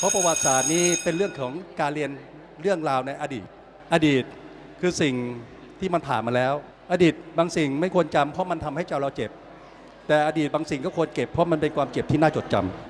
เพราะประวัติศาสตร์นี้เป็นเรื่องของการเรียนเรื่องราวในอดีต อดีตคือสิ่งที่มันผ่านมาแล้ว อดีตบางสิ่งไม่ควรจำเพราะมันทำให้เจเราเจ็บ แต่อดีตบางสิ่งก็ควรเก็บเพราะมันเป็นความเจ็บที่น่าจดจำ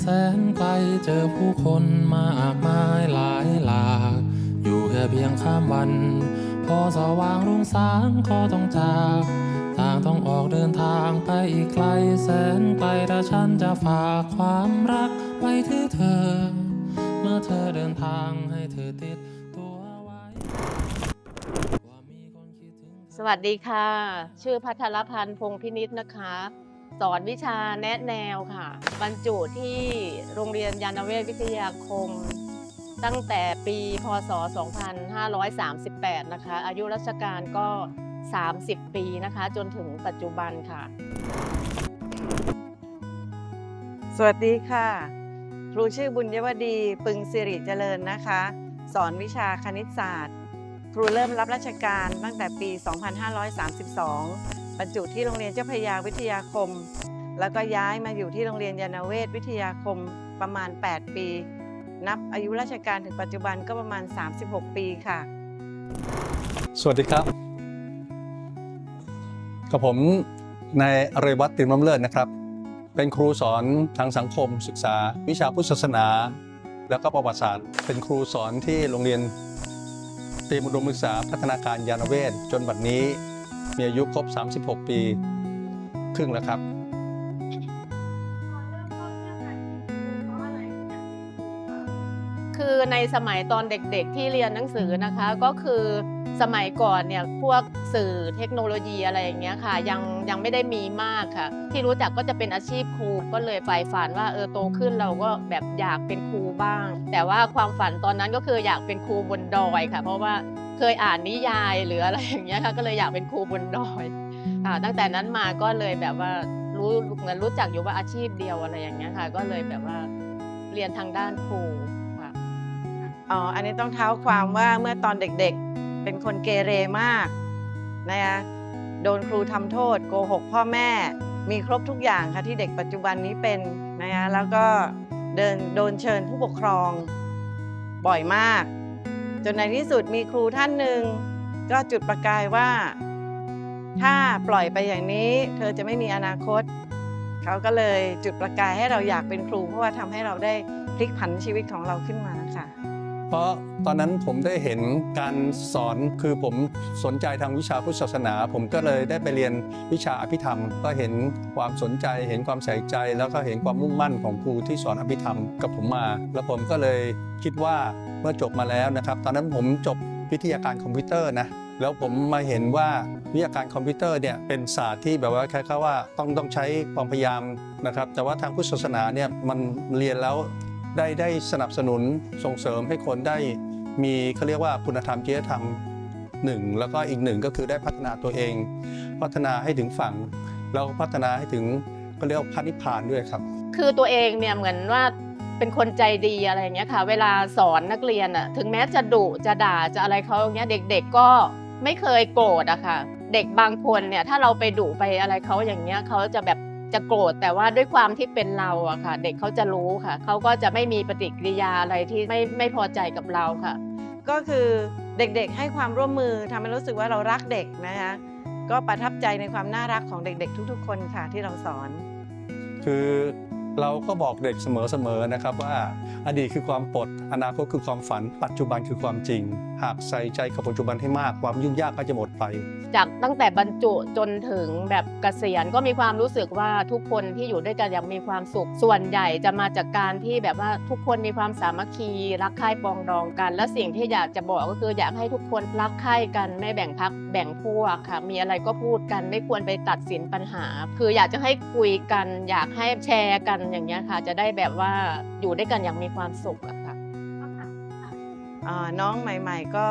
แสนไกลเจอผู้คนมากมายหลายหลาก อยู่แค่เพียงข้ามวัน พอสว่างรุ่งสางก็ต้องจากต่างต้องออกเดินทางไปอีกไกลแสนไกลแต่ฉันจะฝากความรักไว้ที่เธอ เมื่อเธอเดินทางให้เธอติดตัวไว้สวัสดีค่ะ ชื่อพัทรพันธ์พงพินิษนะคะ สอนวิชาแนะแนวค่ะ บรรจุที่โรงเรียนยานเวศวิทยาคม ตั้งแต่ปีพศ 2538 นะคะ อายุราชการก็ 30 ปีนะคะ จนถึงปัจจุบันค่ะ สวัสดีค่ะ ครูชื่อบุญยวดี ปึงสิริเจริญนะคะ สอนวิชาคณิตศาสตร์ ครูเริ่มรับราชการตั้งแต่ปี 2532 บรรจุที่โรงเรียนเจ้าพยาวิทยาคม แล้วก็ย้ายมาอยู่ที่โรงเรียนยานเวศวิทยาคมประมาณ 8 ปี นับอายุราชการถึงปัจจุบันก็ประมาณ 36 ปีค่ะ สวัสดีครับ กับผมนายอริวัตรติมลำเลิศนะครับ เป็นครูสอนทางสังคมศึกษา วิชาพุทธศาสนา แล้วก็ประวัติศาสตร์ เป็นครูสอนที่โรงเรียน รียมอุดมศึกษาพัฒนาการยานเวศจนบัดนี้ มีอายุครบ 36 ปี ครึ่งแล้วครับ คือในสมัยตอนเด็กๆที่เรียนหนังสือนะคะก็คือ สมัยก่อนเนี่ยพวกสื่อเทคโนโลยีอะไรอย่างเงี้ยค่ะ ยังยังไม่ได้มีมากค่ะ ที่รู้จักก็จะเป็นอาชีพครูก็เลยใฝ่ฝันว่าเออโตขึ้นเราก็แบบอยากเป็นครูบ้าง แต่ว่าความฝันตอนนั้นก็คืออยากเป็นครูบนดอยค่ะ เพราะว่าเคยอ่านนิยายหรืออะไรอย่างเงี้ยค่ะก็เลยอยากเป็นครูบนดอยค่ะตั้งแต่นั้นมาก็เลยแบบว่ารู้เหมือนรู้จักอยู่ว่าอาชีพเดียวอะไรอย่างเงี้ยค่ะ ก็เลยแบบว่าเรียนทางด้านครูค่ะอ๋ออันนี้ต้องเท้าความว่าเมื่อตอนเด็กๆ เป็นคนเกเรมากนะคะโดนครูทำโทษโกหกพ่อแม่มีครบทุกอย่างค่ะที่เด็กปัจจุบันนี้เป็นนะคะแล้วก็เดินโดนเชิญผู้ปกครองบ่อยมาก จนในที่สุดมีครูท่านหนึ่งก็จุดประกายว่า ถ้าปล่อยไปอย่างนี้ เธอจะไม่มีอนาคต เขาก็เลยจุดประกายให้เราอยากเป็นครู เพราะว่าทำให้เราได้พลิกผันชีวิตของเราขึ้นมาค่ะ เพราะตอนนั้นผมได้เห็นการสอนคือผมสนใจทางวิชาพุทธศาสนา ผมก็เลยได้ไปเรียนวิชาอภิธรรม ก็เห็นความสนใจ เห็นความใส่ใจ แล้วก็เห็นความมุ่งมั่นของครูที่สอนอภิธรรมกับผมมา แล้วผมก็เลยคิดว่าเมื่อจบมาแล้วนะครับ ตอนนั้นผมจบวิทยาการคอมพิวเตอร์นะแล้วผมมาเห็นว่าวิทยาการคอมพิวเตอร์เนี่ยเป็นศาสตร์ที่แบบว่าแคล้ายๆว่าต้องต้องใช้ความพยายามนะครับ แต่ว่าทางพุทธศาสนาเนี่ยมันเรียนแล้ว ได้ได้สนับสนุนส่งเสริมให้คนได้มีเขาเรียกว่าคุณธรรมจริยธรรมหนึ่งแล้วก็อีกหนึ่งก็คือได้พัฒนาตัวเอง พัฒนาให้ถึงฝั่งแล้วก็พัฒนาให้ถึงก็เรียกว่าพระนิพพานด้วยครับ คือตัวเองเนี่ยเหมือนว่าเป็นคนใจดีอะไรอย่างเงี้ยค่ะ เวลาสอนนักเรียนอะถึงแม้จะดุจะด่าจะอะไรเขาอย่างเงี้ยเด็ก ๆก็ไม่เคยโกรธอะค่ะ เด็กบางคนเนี่ยถ้าเราไปดุไปอะไรเขาอย่างเงี้ยเขาจะแบบ จะโกรธแต่ว่าด้วยความที่เป็นเราอะค่ะ เด็กเขาจะรู้ค่ะเขาก็จะไม่มีปฏิกิริยาอะไรที่ไม่ไม่พอใจกับเราค่ะ ก็คือเด็กๆให้ความร่วมมือทำให้รู้สึกว่าเรารักเด็กนะคะ ก็ประทับใจในความน่ารักของเด็กๆ ทุก ๆ คนค่ะที่เราสอน คือ เราก็บอกเด็กเสมอๆนะครับว่าอดีตคือความปลดอนาคตคือความฝัน ปัจจุบันคือความจริง หากใส่ใจกับปัจจุบันให้มากความยุ่งยากก็จะหมดไป จากตั้งแต่บรรจุจนถึงแบบเกษียณก็มีความรู้สึกว่าทุกคนที่อยู่ด้วยกันย่างมีความสุข ส่วนใหญ่จะมาจากการที่แบบว่าทุกคนมีความสามัคคีรักใคร่ปองดองกัน และสิ่งที่อยากจะบอกก็คืออยากให้ทุกคนรักใคร่กันไม่แบ่งพักแบ่งพวกค่ะ มีอะไรก็พูดกันไม่ควรไปตัดสินปัญหา คืออยากจะให้คุยกัน อยากให้แชร์กันอย่างเงี้ยค่ะ จะได้แบบว่าอยู่ด้วยกันอย่างมีความสุขอะค่ะอ่าน้องใหม่ ๆ ก็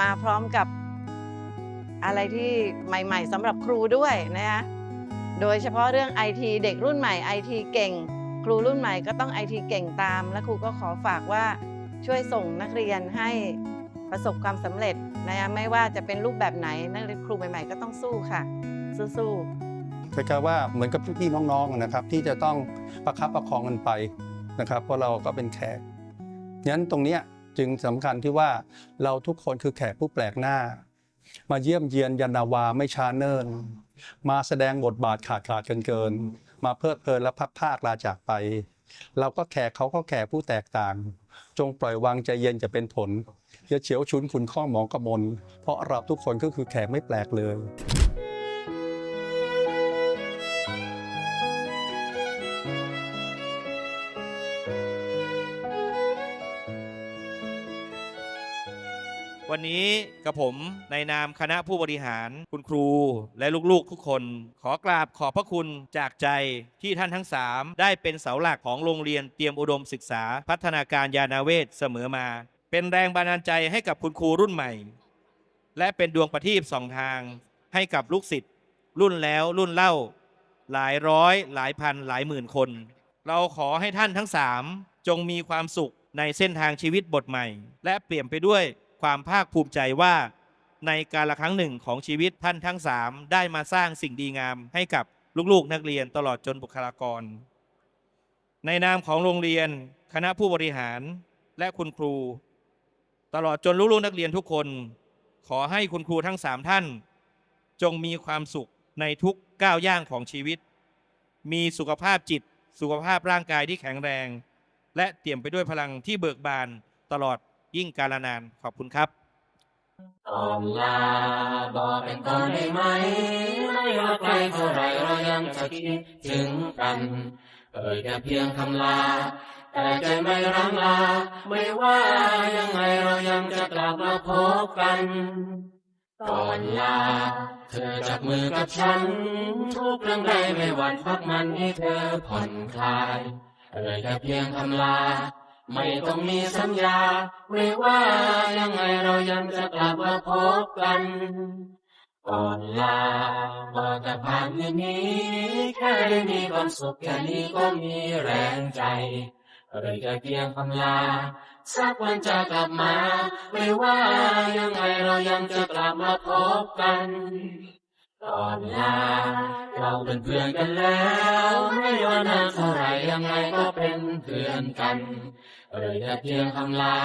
มาพร้อมกับอะไรที่ใหม่ ๆสำหรับครูด้วยนะคะโดยเฉพาะเรื่องไอทีเด็กรุ่นใหม่ไอทีเก่ง ครูรุ่นใหม่ก็ต้องไอทีเก่งตาม และครูก็ขอฝากว่าช่วยส่งนักเรียนให้ประสบความสำเร็จนะคะไม่ว่าจะเป็นรูปแบบไหนนักเรียนครูใหม่ ๆ ก็ต้องสู้ค่ะ สู้ๆ คล้ายๆว่าเหมือนกับพี่ๆน้องๆนะครับ ที่จะต้องประคับประคองกันไปนะครับ เพราะเราก็เป็นแขกงั้นตรงเนี้ยจึงสำคัญที่ว่าเราทุกคนคือแขกผู้แปลกหน้า มาเยี่ยมเยียนยันาวาไม่ช้าเนิ่น มาแสดงบทบาทขาดขาดเกินเกิน มาเพลิดเพลินและพักภาคลาจากไป เราก็แขกเขาก็แขกผู้แตกต่าง จงปล่อยวางใจเย็นจะเป็นผลอย่าเฉียวชุนขุนข้องหมองกระมนเพราะเราทุกคนก็คือแขกไม่แปลกเลย วันนี้กับผมในนามคณะผู้บริหาร คุณครูและลูกๆทุกคน ขอกราบขอบพระคุณจากใจที่ท่านทั้งสามได้เป็นเสาหลักของโรงเรียนเตรียมอุดมศึกษา พัฒนาการยานาเวศเสมอมา เป็นแรงบันดาลใจให้กับคุณครูรุ่นใหม่ และเป็นดวงประทีปสองทางให้กับลูกศิษย์รุ่นแล้วรุ่นเล่า หลายร้อย หลายพันหลายหมื่นคน เราขอให้ท่านทั้งสามจงมีความสุขในเส้นทางชีวิตบทใหม่ และเปลี่ยนไปด้วย ความภาคภูมิใจว่าในการละครั้งหนึ่งของชีวิตท่านทั้งสามได้มาสร้างสิ่งดีงามให้กับลูกๆนักเรียนตลอดจนบุคลากร ในนามของโรงเรียน คณะผู้บริหารและคุณครู ตลอดจนลูกๆนักเรียนทุกคน ขอให้คุณครูทั้งสามท่าน จงมีความสุขในทุกก้าวย่างของชีวิต มีสุขภาพจิต สุขภาพร่างกายที่แข็งแรง และเตี่ยมไปด้วยพลังที่เบิกบานตลอด ยิ่งกาลนานขอบคุณครับก่อนลาบอกเป็นก่อนได้ไหม ไม่ว่าไกลเท่าไรเรายังจะคิดถึงกัน เอ่ยแค่เพียงคำลา แต่ใจไม่รังลา ไม่ว่ายังไงเรายังจะกลับมาพบกันก่อนลา เธอจับมือกับฉัน ทุกเรื่องใดไม่หวั่นพักมันให้เธอผ่อนคลาย เอ่ยแค่เพียงคำลา ไม่ต้องมีสัญญาไม่ว่ายังไงเรายังจะกลับมาพบกันก่อนลาบอกแต่ผ่านอย่างนี้ แค่ได้มีความสุขแค่นี้ก็มีแรงใจเอ่ยแค่เพียงคำลา สักวันจะกลับมาไม่ว่ายังไงเรายังจะกลับมาพบกัน ก่อนลาเราเป็นเพื่อนกันแล้ว ไม่ว่านานเท่าไรยังไงก็เป็นเพื่อนกันเอ่ยแต่เพียงคำลา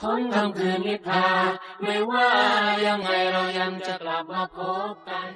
ทนคำคืนนิพพาไม่ว่ายังไงเรายังจะกลับมาพบกัน